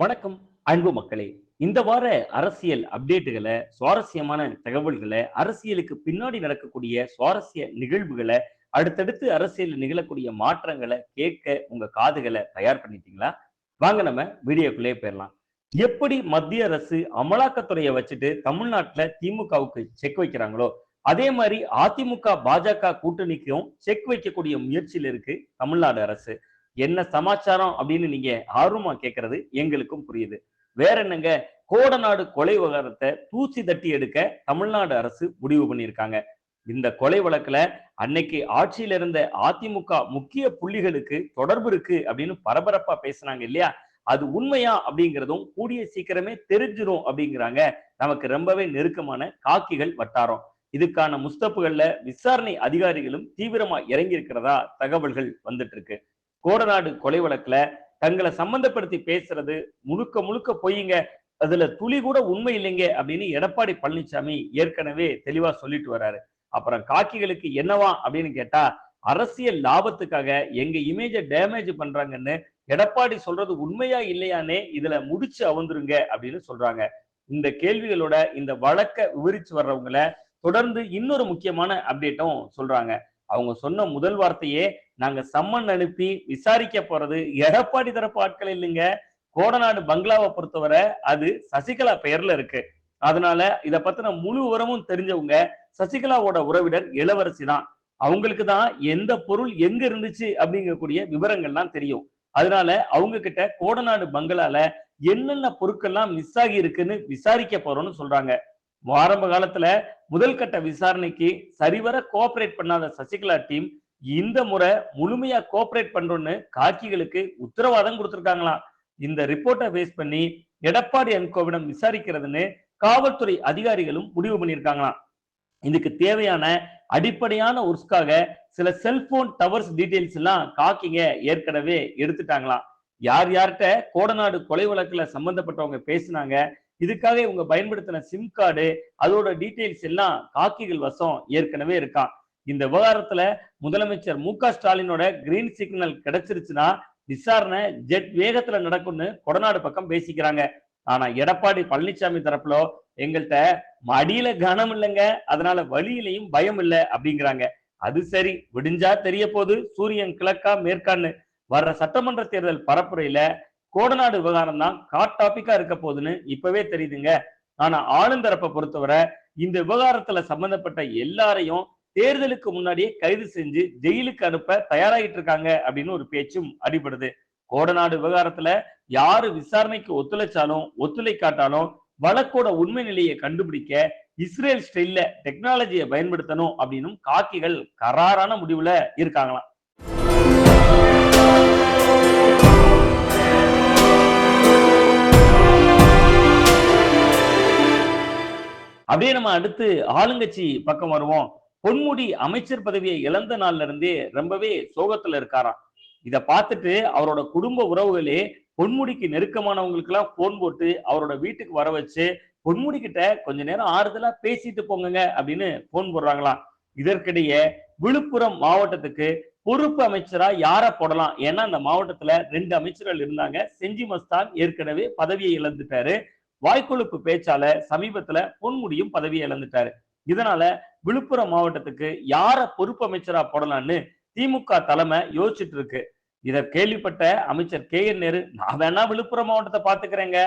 வணக்கம் அன்பு மக்களே. இந்த வார அரசியல் அப்டேட்டுகளை சுவாரஸ்யமான தகவல்களை அரசியலுக்கு பின்னாடி நடக்கக்கூடிய சுவாரஸ்ய நிகழ்வுகளை அடுத்தடுத்து அரசியல் நிகழக்கூடிய மாற்றங்களை கேட்க உங்க காதுகளை தயார் பண்ணிட்டீங்களா? வாங்க நம்ம வீடியோக்குள்ளே போயிடலாம். எப்படி மத்திய அரசு அமலாக்கத்துறையை வச்சுட்டு தமிழ்நாட்டுல திமுகவுக்கு செக் வைக்கிறாங்களோ அதே மாதிரி அதிமுக பாஜக கூட்டணிக்கும் செக் வைக்கக்கூடிய முயற்சியில் இருக்கு தமிழ்நாடு அரசு. என்ன சமாச்சாரம் அப்படின்னு நீங்க ஆர்வமா கேட்கறது எங்களுக்கும் புரியுது. வேற என்னங்க? கோடநாடு கொலை விவகாரத்தை தூசி தட்டி எடுக்க தமிழ்நாடு அரசு முடிவு பண்ணியிருக்காங்க. இந்த கொலை வழக்குல அன்னைக்கு ஆட்சியில இருந்த அதிமுக முக்கிய புள்ளிகளுக்கு தொடர்பு இருக்கு அப்படின்னு பரபரப்பா பேசினாங்க இல்லையா? அது உண்மையா அப்படிங்கிறதும் கூடிய சீக்கிரமே தெரிஞ்சிரும் அப்படிங்கிறாங்க. நமக்கு ரொம்பவே நெருக்கமான காக்கிகள் வட்டாரம். இதுக்கான முஸ்தப்புகள்ல விசாரணை அதிகாரிகளும் தீவிரமா இறங்கி இருக்கிறதா தகவல்கள் வந்துட்டு இருக்கு. கோடநாடு கொலை வழக்குல தங்களை சம்பந்தப்படுத்தி பேசுறது முழுக்க முழுக்க பொய்யுங்க அதுல துளி கூட உண்மை இல்லைங்க அப்படின்னு எடப்பாடி பழனிசாமி ஏற்கனவே தெளிவா சொல்லிட்டு வர்றாரு. அப்புறம் காக்கிகளுக்கு என்னவா அப்படின்னு கேட்டா அரசியல் லாபத்துக்காக எங்க இமேஜை டேமேஜ் பண்றாங்கன்னு எடப்பாடி சொல்றது உண்மையா இல்லையானே இதுல முடிச்சு அவந்துருங்க அப்படின்னு சொல்றாங்க. இந்த கேள்விகளோட இந்த வழக்க விவரிச்சு வர்றவங்கள தொடர்ந்து இன்னொரு முக்கியமான அப்டேட்டும் சொல்றாங்க. அவங்க சொன்ன முதல் வார்த்தையே நாங்க சம்மன் அனுப்பி விசாரிக்க போறது எடப்பாடி தரப்பு ஆட்கள் இல்லைங்க. கோடநாடு பங்களாவை பொறுத்தவரை அது சசிகலா பெயர்ல இருக்கு. அதனால இத பத்தின முழு உரமும் தெரிஞ்சவங்க சசிகலாவோட உறவினர் இளவரசி தான். அவங்களுக்கு தான் எந்த பொருள் எங்க இருந்துச்சு அப்படிங்கக்கூடிய விவரங்கள்லாம் தெரியும். அதனால அவங்க கிட்ட கோடநாடு பங்களால என்னென்ன பொருட்கள்லாம் மிஸ் ஆகி இருக்குன்னு விசாரிக்க போறோம்னு சொல்றாங்க. ஆரம்ப காலத்துல முதல் கட்ட விசாரணைக்கு சரிவர கோஆபரேட் பண்ணாத சசிகலா டீம் இந்த முறை முழுமையா கோஆபரேட் பண்றோம்னு காக்கிகளுக்கு உத்தரவாதம் கொடுத்திருக்காங்களாம். இந்த ரிப்போர்ட்டை பேஸ் பண்ணி எடப்பாடி அன்கோவிடம் விசாரிக்கிறதுன்னு காவல்துறை அதிகாரிகளும் முடிவு பண்ணியிருக்காங்களாம். இதுக்கு தேவையான அடிப்படையான ஒர்க்ஸ்க்காக சில செல்போன் டவர்ஸ் டீடைல்ஸ் எல்லாம் காக்கிங்க ஏற்கனவே எடுத்துட்டாங்களாம். யார் யார்கிட்ட கோடநாடு கொலை வழக்குல சம்பந்தப்பட்டவங்க பேசினாங்க இதுக்காக இவங்க பயன்படுத்தின சிம் கார்டு அதோட டீடைல்ஸ் எல்லாம் காக்கிகள் வசம் ஏற்கனவே இருக்கான் இந்த விவகாரத்துல முதலமைச்சர் மு க ஸ்டாலினோட கிரீன் சிக்னல் கிடைச்சிருச்சுன்னா விசாரணை ஜெட் வேகத்துல நடக்கும்னு கொடநாடு பக்கம் பேசிக்கிறாங்க. ஆனா எடப்பாடி பழனிசாமி தரப்புல எங்கள்கிட்ட மடியில கனம் இல்லைங்க. அதனால வழியிலையும் பயம் இல்லை அப்படிங்கிறாங்க. அது சரி விடிஞ்சா தெரிய போது சூரியன் கிழக்கா மேற்கான்னு. வர்ற சட்டமன்ற தேர்தல் பரப்புரையில கோடநாடு விவகாரம் தான் ஹாட் டாபிக்கா இருக்க போகுதுன்னு இப்பவே தெரியுதுங்க. ஆனா ஆளுந்தரப்பை பொறுத்தவரை இந்த விவகாரத்துல சம்பந்தப்பட்ட எல்லாரையும் தேர்தலுக்கு முன்னாடியே கைது செஞ்சு ஜெயிலுக்கு அனுப்ப தயாராகிட்டு இருக்காங்க அப்படின்னு ஒரு பேச்சும் அடிபடுது. கோடநாடு விவகாரத்துல யாரு விசாரணைக்கு ஒத்துழைச்சாலும் ஒத்துழை காட்டாலும் வழக்கோட உண்மை நிலையை கண்டுபிடிக்க இஸ்ரேல் ஸ்டைல்ல டெக்னாலஜியை பயன்படுத்தணும் அப்படின்னும் காக்கிகள் கராரான முடிவுல இருக்காங்களாம். அப்படியே நம்ம அடுத்து ஆளுங்கட்சி பக்கம் வருவோம். பொன்முடி அமைச்சர் பதவியை இழந்த நாள்ல இருந்தே ரொம்பவே சோகத்துல இருக்காராம். இதை பார்த்துட்டு அவரோட குடும்ப உறவுகளே பொன்முடிக்கு நெருக்கமானவங்களுக்கு எல்லாம் போன் போட்டு அவரோட வீட்டுக்கு வர வச்சு பொன்முடி கிட்ட கொஞ்ச நேரம் ஆறுதலா பேசிட்டு போங்க அப்படின்னு போன் போடுறாங்களாம். இதற்கிடையே விழுப்புரம் மாவட்டத்துக்கு பொறுப்பு அமைச்சரா யார போடலாம்? ஏன்னா அந்த மாவட்டத்துல ரெண்டு அமைச்சர்கள் இருந்தாங்க. செஞ்சி மஸ்தான் ஏற்கனவே பதவியை இழந்துட்டாரு. வாய்க்கொழுப்பு பேச்சால சமீபத்துல பொன்முடியும் பதவியை இழந்துட்டாரு. இதனால விழுப்புரம் மாவட்டத்துக்கு யார பொறுப்பு அமைச்சரா போடலாம்னு திமுக தலைமை யோசிச்சுட்டு இருக்கு. இதை கேள்விப்பட்ட அமைச்சர் கே என் நேரு நான் வேணா விழுப்புரம் மாவட்டத்தை பாத்துக்கிறேங்க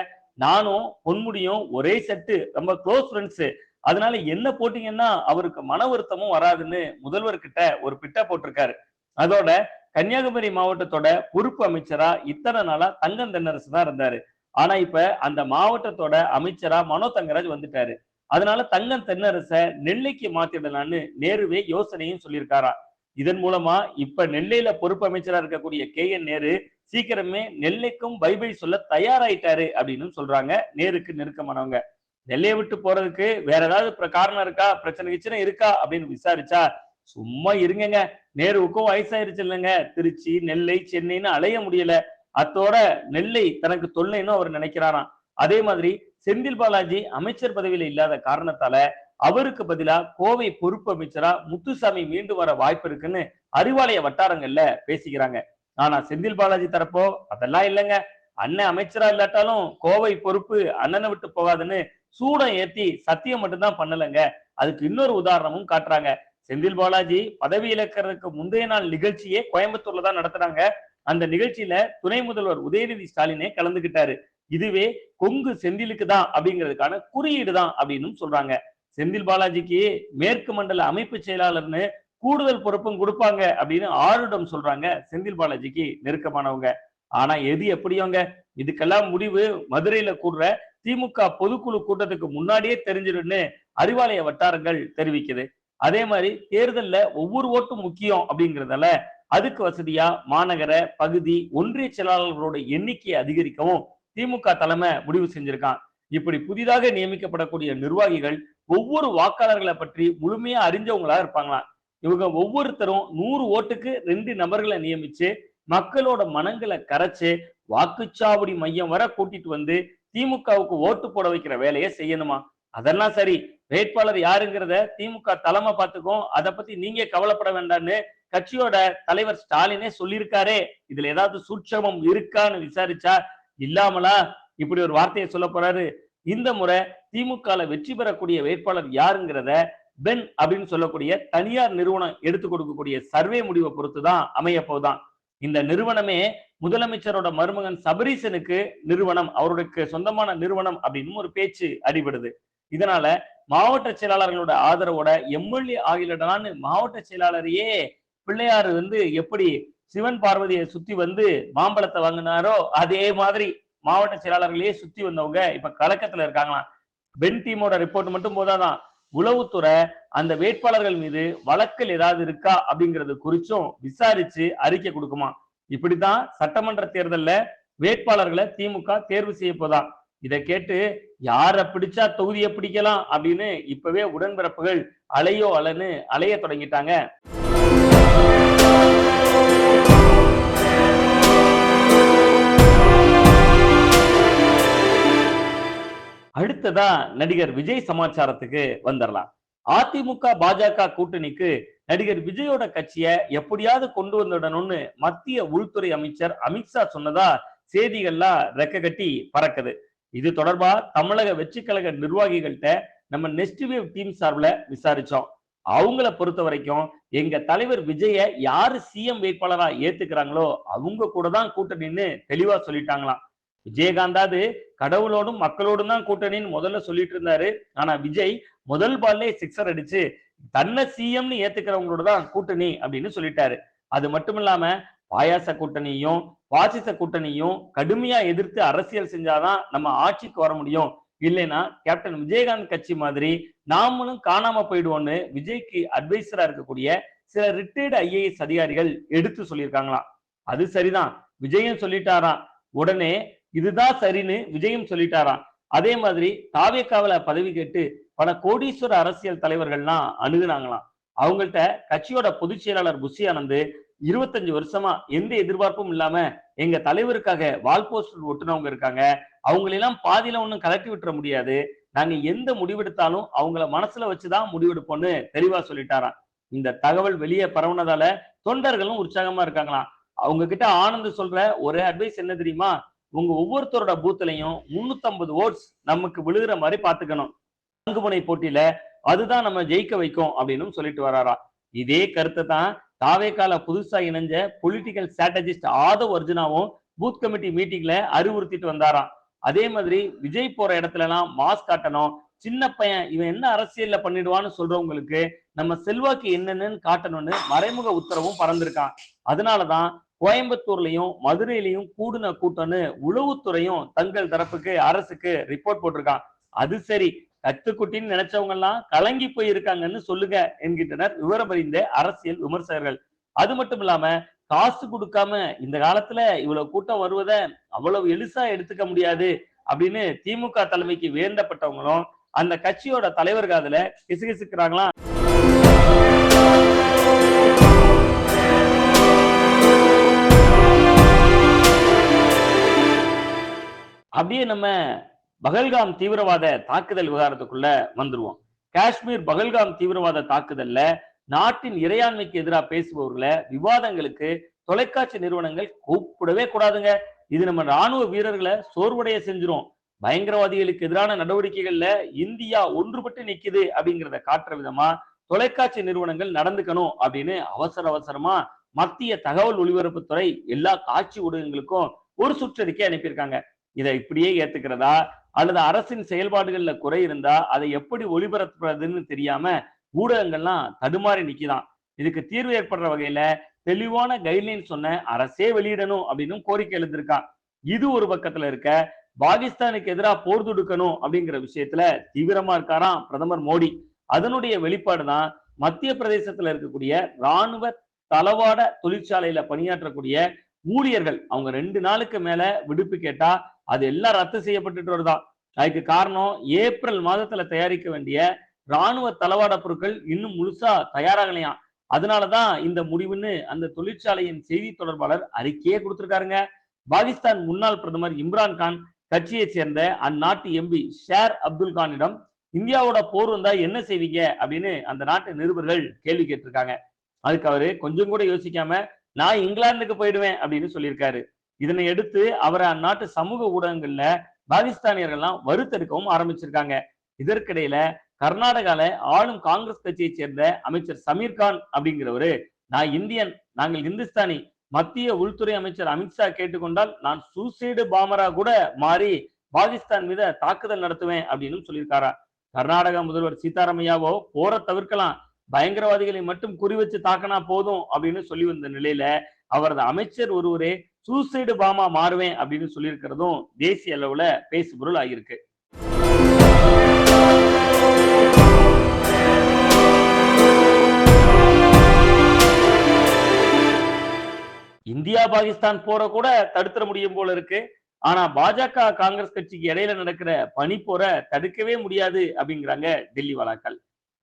நானும் பொன்முடியும் ஒரே செட்டு ரொம்ப க்ளோஸ் ஃப்ரெண்ட்ஸ் அதனால என்ன போட்டீங்கன்னா அவருக்கு மன வருத்தமும் வராதுன்னு முதல்வர் கிட்ட ஒரு பிட்டா போட்டிருக்காரு. அதோட கன்னியாகுமரி மாவட்டத்தோட பொறுப்பு அமைச்சரா இத்தனை நாளா தங்கம் தென்னரசு தான் இருந்தாரு. ஆனா இப்ப அந்த மாவட்டத்தோட அமைச்சரா மனோ தங்கராஜ் வந்துட்டாரு. அதனால தங்கம் தென்னரசை நெல்லைக்கு மாத்திடலான்னு நேருவே யோசனையும் சொல்லியிருக்காரா. இதன் மூலமா இப்ப நெல்லையில பொறுப்பு அமைச்சரா இருக்கக்கூடிய கே என் நேரு சீக்கிரமே நெல்லைக்கும் பைபிள் சொல்ல தயாராயிட்டாரு அப்படின்னு சொல்றாங்க. நேருக்கு நெருக்கமானவங்க. நெல்லையை விட்டு போறதுக்கு வேற ஏதாவது காரணம் இருக்கா? பிரச்சனை கிச்சனை இருக்கா? அப்படின்னு விசாரிச்சா சும்மா இருங்கங்க. நேருவுக்கும் வயசாயிருச்சு இல்லைங்க. திருச்சி நெல்லை சென்னைன்னு அலைய முடியல. அத்தோட நெல்லை தனக்கு தொல்லைன்னு அவர் நினைக்கிறாராம். அதே மாதிரி செந்தில் பாலாஜி அமைச்சர் பதவியில இல்லாத காரணத்தால அவருக்கு பதிலா கோவை பொறுப்பு அமைச்சரா முத்துசாமி மீண்டு வர வாய்ப்பு இருக்குன்னு அறிவாலய வட்டாரங்கள்ல பேசிக்கிறாங்க. ஆனா செந்தில் பாலாஜி தரப்போ அதெல்லாம் இல்லைங்க. அண்ணன் அமைச்சரா இல்லாட்டாலும் கோவை பொறுப்பு அண்ணனை விட்டு போகாதுன்னு சூடம் ஏத்தி சத்தியம் மட்டும்தான் பண்ணலங்க. அதுக்கு இன்னொரு உதாரணமும் காட்டுறாங்க. செந்தில் பாலாஜி பதவி இழக்கிறதுக்கு முந்தைய நாள் நிகழ்ச்சியே கோயம்புத்தூர்ல தான் நடத்துறாங்க. அந்த நிகழ்ச்சியில துணை முதல்வர் உதயநிதி ஸ்டாலினே கலந்துகிட்டாரு. இதுவே கொங்கு செந்திலுக்கு தான் அப்படிங்கிறதுக்கான குறியீடு தான் அப்படின்னு சொல்றாங்க. செந்தில் பாலாஜிக்கு மேற்கு மண்டல அமைப்பு செயலாளர்னு கூடுதல் பொறுப்பும் கொடுப்பாங்க அப்படின்னு ஆளுடம் சொல்றாங்க செந்தில் பாலாஜிக்கு நெருக்கமானவங்க. ஆனா எது எப்படியோங்க? இதுக்கெல்லாம் முடிவு மதுரையில கூடுற திமுக பொதுக்குழு கூட்டத்துக்கு முன்னாடியே தெரிஞ்சிடும்னு அறிவாலய வட்டாரங்கள் தெரிவிக்குது. அதே மாதிரி தேர்தல்ல ஒவ்வொரு ஓட்டும் முக்கியம் அப்படிங்கறதால அதுக்கு வசதியா மாநகர பகுதி ஒன்றிய செயலாளர்களோட எண்ணிக்கையை அதிகரிக்கவும் திமுக தலைமை முடிவு செஞ்சிருக்கான். இப்படி புதிதாக நியமிக்கப்படக்கூடிய நிர்வாகிகள் ஒவ்வொரு வாக்காளர்களை பற்றி முழுமையா அறிஞ்சவங்களா இருப்பாங்களாம். இவங்க ஒவ்வொருத்தரும் நூறு ஓட்டுக்கு ரெண்டு நபர்களை நியமிச்சு மக்களோட மனங்களை கரைச்சு வாக்குச்சாவடி மையம் வர கூட்டிட்டு வந்து திமுகவுக்கு ஓட்டு போட வைக்கிற வேலையை செய்யணுமா? அதெல்லாம் சரி. வேட்பாளர் யாருங்கிறத திமுக தலைமை பார்த்துக்கும். அதை பத்தி நீங்க கவலைப்பட வேண்டாம்னு கட்சியோட தலைவர் ஸ்டாலினே சொல்லியிருக்காரே. இதுல ஏதாவது சூட்சமம் இருக்கான்னு விசாரிச்சா இல்லாமலா? இப்படி ஒரு வார்த்தையை சொல்ல போறாரு. இந்த முறை திமுகல வெற்றி பெறக்கூடிய வேட்பாளர் யாருங்கிறத பென் அப்படின்னு சொல்லக்கூடிய தனியார் நிறுவனம் எடுத்து கொடுக்கக்கூடிய சர்வே முடிவை பொறுத்து தான் அமைய போதான் இந்த நிறுவனமே முதலமைச்சரோட மருமகன் சபரீசனுக்கு நிறுவனம் அவருக்கு சொந்தமான நிறுவனம் அப்படின்னு ஒரு பேச்சு அடிபடுது. இதனால மாவட்ட செயலாளர்களோட ஆதரவோட எம்எல்ஏ ஆகிலடான்னு மாவட்ட செயலாளரையே பிள்ளையார் வந்து எப்படி சிவன் பார்வதியை சுத்தி வந்து மாம்பழத்தை வாங்கினாரோ அதே மாதிரி மாவட்ட செயலாளர்களையே சுத்தி வந்தவங்க இப்ப கலக்கத்துல இருக்காங்களாம். பென் டீமோட ரிப்போர்ட் மட்டும் போதாதான். உளவுத்துறை அந்த வேட்பாளர்கள் மீது வழக்கல் ஏதாவது இருக்கா அப்படிங்கறது குறிச்சும் விசாரிச்சு அறிக்கை கொடுக்குமா இப்படித்தான் சட்டமன்ற தேர்தல்ல வேட்பாளர்களை திமுக தேர்வு செய்ய போதா. இதை கேட்டு யாரை பிடிச்சா தொகுதியை பிடிக்கலாம் அப்படின்னு இப்பவே உடன்பிறப்புகள் அலையோ அலன்னு அலைய தொடங்கிட்டாங்க. அடுத்ததா நடிகர் விஜய் சமாச்சாரத்துக்கு வந்துடலாம் அதிமுக பாஜக கூட்டணிக்கு நடிகர் விஜயோட கட்சிய எப்படியாவது கொண்டு வந்துடணும்னு மத்திய உள்துறை அமைச்சர் அமித்ஷா சொன்னதா செய்திகள்லாம் ரெக்க கட்டி பறக்குது. இது தொடர்பா தமிழக வெற்றிக்கழக நிர்வாகிகள்கிட்ட நம்ம நெக்ஸ்ட் வேவ் டீம் சார்பில் விசாரிச்சோம். அவங்கள பொறுத்த வரைக்கும் எங்க தலைவர் விஜய யாரு சிஎம் வேட்பாளரா ஏத்துக்கிறாங்களோ அவங்க கூட தான் கூட்டணின்னு தெளிவா சொல்லிட்டாங்களாம். விஜயகாந்தாது கடவுளோடும் மக்களோடும் தான் கூட்டணின்னு முதல்ல சொல்லிட்டு இருந்தாரு ஆனா விஜய் முதல் பால்லே சிக்ஸர் அடிச்சு தன்னை சிஎம்னு ஏத்துக்கிறவங்களோட தான் கூட்டணி அப்படின்னு சொல்லிட்டாரு. அது மட்டும் இல்லாம பாயாச கூட்டணியும் பாசிச கூட்டணியும் கடுமையா எதிர்த்து அரசியல் செஞ்சாதான் நம்ம ஆட்சிக்கு வர முடியும். இல்லைன்னா கேப்டன் விஜயகாந்த் கட்சி மாதிரி நாமளும் காணாம போயிடுவோம்னு விஜய்க்கு அட்வைசரா இருக்கக்கூடிய சில ரிட்டையர்டு ஐஏஎஸ் அதிகாரிகள் எடுத்து சொல்லியிருக்காங்களாம். அது சரிதான். விஜயன் சொல்லிட்டாராம். உடனே இதுதான் சரின்னு விஜயம் சொல்லிட்டாராம். அதே மாதிரி தாவேக்காவில பதவி கேட்டு பல கோடீஸ்வர அரசியல் தலைவர்கள்லாம் அணுகுனாங்களாம். அவங்கள்ட்ட கட்சியோட பொதுச் செயலாளர் புஷி ஆனந்த் இருபத்தஞ்சு வருஷமா எந்த எதிர்பார்ப்பும் இல்லாம எங்க தலைவருக்காக வால் போஸ்டர் ஒட்டுனவங்க இருக்காங்க. அவங்களெல்லாம் பாதியில ஒன்றும் கலட்டி விட்டுற முடியாது. நாங்க எந்த முடிவெடுத்தாலும் அவங்கள மனசுல வச்சுதான் முடிவெடுப்போம்னு தெளிவா சொல்லிட்டாராம். இந்த தகவல் வெளியே பரவுனதால தொண்டர்களும் உற்சாகமா இருக்காங்களாம். அவங்க கிட்ட ஆனந்த் சொல்ற ஒரே அட்வைஸ் என்ன தெரியுமா? உங்க ஒவ்வொருத்தரோட பூத்துலையும் முன்னூத்தி ஓட்ஸ் நமக்கு விழுகிற மாதிரி பாத்துக்கணும் பங்குமுனை போட்டியில அதுதான் நம்ம ஜெயிக்க வைக்கும் அப்படின்னு சொல்லிட்டு வராரா. இதே கருத்தை தான் தாவேக்கால புதுசா இணைஞ்ச பொலிட்டிக்கல் ஸ்ட்ராட்டஜிஸ்ட் ஆதவ் அர்ஜுனாவும் பூத் கமிட்டி மீட்டிங்ல அறிவுறுத்திட்டு வந்தாராம். அதே மாதிரி விஜய் போற இடத்துல எல்லாம் மாஸ்க் காட்டணும். சின்ன பையன் இவன் என்ன அரசியல்ல பண்ணிடுவான்னு சொல்றவங்களுக்கு நம்ம செல்வாக்கு என்னென்னு காட்டணும்னு மறைமுக உத்தரவும் பறந்திருக்கான். அதனாலதான் கோயம்புத்தூர்லயும் மதுரையிலையும் கூடுன கூட்டம்னு உளவுத்துறையும் தங்கள் தரப்புக்கு அரசுக்கு ரிப்போர்ட் போட்டிருக்கான். அது சரி. கத்துக்குட்டின்னு நினைச்சவங்க எல்லாம் கலங்கி போயிருக்காங்கன்னு சொல்லுங்க என்கின்றனர் விவரம் அறிந்த அரசியல் விமர்சகர்கள். அது மட்டும் இல்லாம காசு கொடுக்காம இந்த காலத்துல இவ்வளவு கூட்டம் வருவத அவ்வளவு எளிசா எடுத்துக்க முடியாது அப்படின்னு திமுக தலைமைக்கு வேண்டப்பட்டவங்களும் அந்த கட்சியோட தலைவர்கள் அதுல கிசுகிசுக்கிறாங்களா அப்படியே நம்ம பகல்காம் தீவிரவாத தாக்குதல் விவகாரத்துக்குள்ள வந்துருவோம். காஷ்மீர் பகல்காம் தீவிரவாத தாக்குதல்ல நாட்டின் இறையாண்மைக்கு எதிராக பேசுபவர்களை விவாதங்களுக்கு தொலைக்காட்சி நிறுவனங்கள் கூப்பிடவே கூடாதுங்க. இது நம்ம ராணுவ வீரர்களை சோர்வடைய செஞ்சிரும். பயங்கரவாதிகளுக்கு எதிரான நடவடிக்கைகள்ல இந்தியா ஒன்றுபட்டு நிக்குது அப்படிங்கிறத காட்டுற விதமா தொலைக்காட்சி நிறுவனங்கள் நடந்துக்கணும் அப்படின்னு அவசர அவசரமா மத்திய தகவல் ஒலிபரப்புத்துறை எல்லா காட்சி ஊடகங்களுக்கும் ஒரு சுற்றறிக்கை அனுப்பியிருக்காங்க. இதை இப்படியே ஏத்துக்கிறதா? அல்லது அரசின் செயல்பாடுகள்ல குறை இருந்தா அதை எப்படி ஒளிபரப்புறதுன்னு தெரியாம ஊடகங்கள்லாம் தடுமாறி நிக்குதான். இதுக்கு தீர்வு ஏற்படுற வகையில தெளிவான கைட்லைன் சொன்ன அரசே வெளியிடணும் அப்படின்னு கோரிக்கை எழுந்திருக்கான். இது ஒரு பக்கத்துல இருக்க பாகிஸ்தானுக்கு எதிராக போர் தொடுக்கணும் அப்படிங்கிற விஷயத்துல தீவிரமா இருக்காராம் பிரதமர் மோடி. அதனுடைய வெளிப்பாடு தான் மத்திய பிரதேசத்துல இருக்கக்கூடிய ராணுவ தளவாட தொழிற்சாலையில பணியாற்றக்கூடிய ஊழியர்கள் அவங்க ரெண்டு நாளுக்கு மேல விடுப்பு கேட்டா அது எல்லாம் ரத்து செய்யப்பட்டுட்டு வருதான் அதுக்கு காரணம் ஏப்ரல் மாதத்துல தயாரிக்க வேண்டிய ராணுவ தளவாட பொருட்கள் இன்னும் முழுசா தயாராகலையா அதனாலதான் இந்த முடிவுன்னு அந்த தொழிற்சாலையின் செய்தி தொடர்பாளர் அறிக்கையே கொடுத்திருக்காருங்க. பாகிஸ்தான் முன்னாள் பிரதமர் இம்ரான் கான் கட்சியை சேர்ந்த அந்நாட்டு எம்பி ஷேர் அப்துல் கானிடம் இந்தியாவோட போர் வந்தா என்ன செய்வீங்க? அப்படின்னு அந்த நாட்டு நிருபர்கள் கேள்வி கேட்டிருக்காங்க. அதுக்கு அவரு கொஞ்சம் கூட யோசிக்காம நான் இங்கிலாந்துக்கு போயிடுவேன் அப்படின்னு சொல்லியிருக்காரு. இதனை எடுத்து அவரை அந்நாட்டு சமூக ஊடகங்கள்ல பாகிஸ்தானியர்கள்லாம் வறுத்தெடுக்கவும் ஆரம்பிச்சிருக்காங்க. இதற்கிடையில கர்நாடகால ஆளும் காங்கிரஸ் கட்சியை சேர்ந்த அமைச்சர் சமீர் கான் அப்படிங்கிறவரு நான் இந்தியன் நாங்கள் இந்துஸ்தானி மத்திய உள்துறை அமைச்சர் அமித்ஷா கேட்டுக்கொண்டால் நான் சூசைடு பாமரா கூட மாறி பாகிஸ்தான் மீது தாக்குதல் நடத்துவேன் அப்படின்னு சொல்லியிருக்காரா? கர்நாடக முதல்வர் சீதாராமையாவோ போரை தவிர்க்கலாம். பயங்கரவாதிகளை மட்டும் குறிவச்சு தாக்கினா போதும் அப்படின்னு சொல்லி வந்த நிலையில அவரது அமைச்சர் ஒருவரே சூசைடு பாமா மாறுவேன் அப்படின்னு சொல்லியிருக்கிறதும் தேசிய அளவுல பேசுபொருள் ஆகியிருக்கு. இந்தியா பாகிஸ்தான் போற கூட தடுத்துட முடியும் போல இருக்கு. ஆனா பாஜக காங்கிரஸ் கட்சிக்கு இடையில நடக்கிற பனி போற தடுக்கவே முடியாது அப்படிங்கிறாங்க டெல்லி வழக்கல்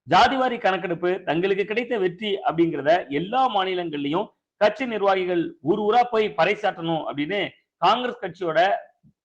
ஜாதிவாரி கணக்கெடுப்பு தங்களுக்கு கிடைத்த வெற்றி அப்படிங்கிறத எல்லா மாநிலங்கள்லயும் கட்சி நிர்வாகிகள் ஊர் ஊரா போய் பறைசாற்றணும் அப்படின்னு காங்கிரஸ் கட்சியோட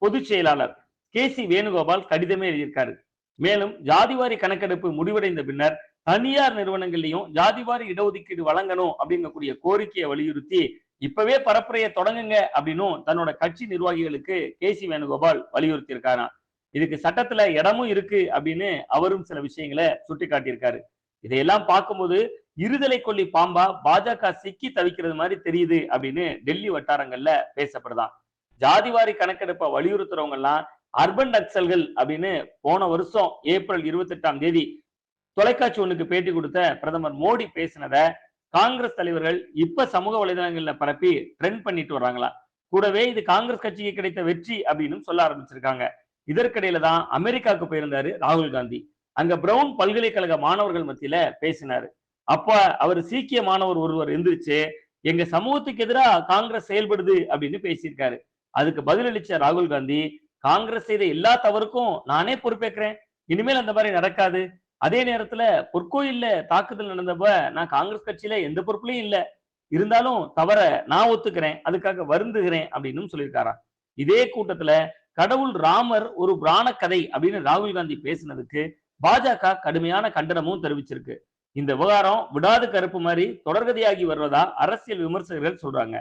பொதுச் செயலாளர் கே சி வேணுகோபால் கடிதமே எழுதியிருக்காரு. மேலும் ஜாதிவாரி கணக்கெடுப்பு முடிவடைந்த பின்னர் தனியார் நிறுவனங்கள்லயும் ஜாதிவாரி இடஒதுக்கீடு வழங்கணும் அப்படிங்கக்கூடிய கோரிக்கையை வலியுறுத்தி இப்பவே பரப்புரையை தொடங்குங்க அப்படின்னும் தன்னோட கட்சி நிர்வாகிகளுக்கு கே சி வேணுகோபால் வலியுறுத்தி இருக்காராம் இதுக்கு சட்டத்துல இடமும் இருக்கு அப்படின்னு அவரும் சில விஷயங்களை சுட்டி காட்டியிருக்காரு இதையெல்லாம் பார்க்கும்போது இருதலை கொல்லி பாம்பா பாஜக சிக்கி தவிக்கிறது மாதிரி தெரியுது அப்படின்னு டெல்லி வட்டாரங்கள்ல பேசப்படுதான். ஜாதிவாரி கணக்கெடுப்பை வலியுறுத்துறவங்க எல்லாம் அர்பன் நக்சல்கள் அப்படின்னு போன வருஷம் ஏப்ரல் இருபத்தி எட்டாம் தேதி தொலைக்காட்சி ஒண்ணுக்கு பேட்டி கொடுத்த பிரதமர் மோடி பேசினத காங்கிரஸ் தலைவர்கள் இப்ப சமூக வலைதளங்கள்ல பரப்பி ட்ரெண்ட் பண்ணிட்டு வர்றாங்களா? கூடவே இது காங்கிரஸ் கட்சிக்கு கிடைத்த வெற்றி அப்படின்னு சொல்ல ஆரம்பிச்சிருக்காங்க. இதற்கிடையில தான் அமெரிக்காவுக்கு போயிருந்தாரு ராகுல் காந்தி. அங்க பிரவுன் பல்கலைக்கழக மாணவர்கள் மத்தியில பேசினாரு. அப்ப அவர் சீக்கிய மாணவர் ஒருவர் எந்திரிச்சு எங்க சமூகத்துக்கு எதிராக காங்கிரஸ் செயல்படுது அப்படின்னு பேசியிருக்காரு. அதுக்கு பதிலளிச்ச ராகுல் காந்தி காங்கிரஸ் செய்த எல்லா தவறுக்கும் நானே பொறுப்பேற்கிறேன் இனிமேல் அந்த மாதிரி நடக்காது. அதே நேரத்துல பொற்கோயில்ல தாக்குதல் நடந்தப்ப நான் காங்கிரஸ் கட்சியில எந்த பொறுப்புலையும் இல்ல. இருந்தாலும் தவற நான் ஒத்துக்கிறேன் அதுக்காக வருந்துகிறேன் அப்படின்னு சொல்லியிருக்காராம். இதே கூட்டத்துல கடவுள் ராமர் ஒரு புராண கதை அப்படின்னு ராகுல் காந்தி பேசினதுக்கு பாஜக கடுமையான கண்டனமும் தெரிவிச்சிருக்கு. இந்த விவகாரம் விடாது கருப்பு மாதிரி தொடர்கதையாகி வருவதா அரசியல் விமர்சகர்கள் சொல்றாங்க.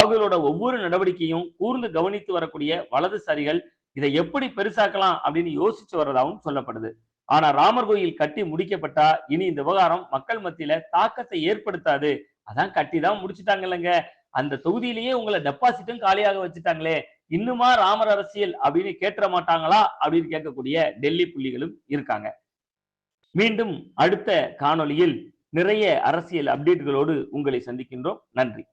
ராகுலோட ஒவ்வொரு நடவடிக்கையும் கூர்ந்து கவனித்து வரக்கூடிய வலதுசாரிகள் இதை எப்படி பெருசாக்கலாம் அப்படின்னு யோசிச்சு வர்றதாகவும் சொல்லப்படுது. ஆனா ராமர் கோயில் கட்டி முடிக்கப்பட்டா இனி இந்த விவகாரம் மக்கள் மத்தியில தாக்கத்தை ஏற்படுத்தாது. அதான் கட்டி தான் முடிச்சுட்டாங்க இல்லைங்க. அந்த தொகுதியிலேயே உங்களை டெபாசிட்டும் காலியாக வச்சுட்டாங்களே. இன்னுமா ராமர் அரசியல் அப்படின்னு கேட்டுற மாட்டாங்களா அப்படின்னு கேட்கக்கூடிய டெல்லி புள்ளிகளும் இருக்காங்க. மீண்டும் அடுத்த காணொலியில் நிறைய அரசியல் அப்டேட்டுகளோடு உங்களை சந்திக்கின்றோம். நன்றி.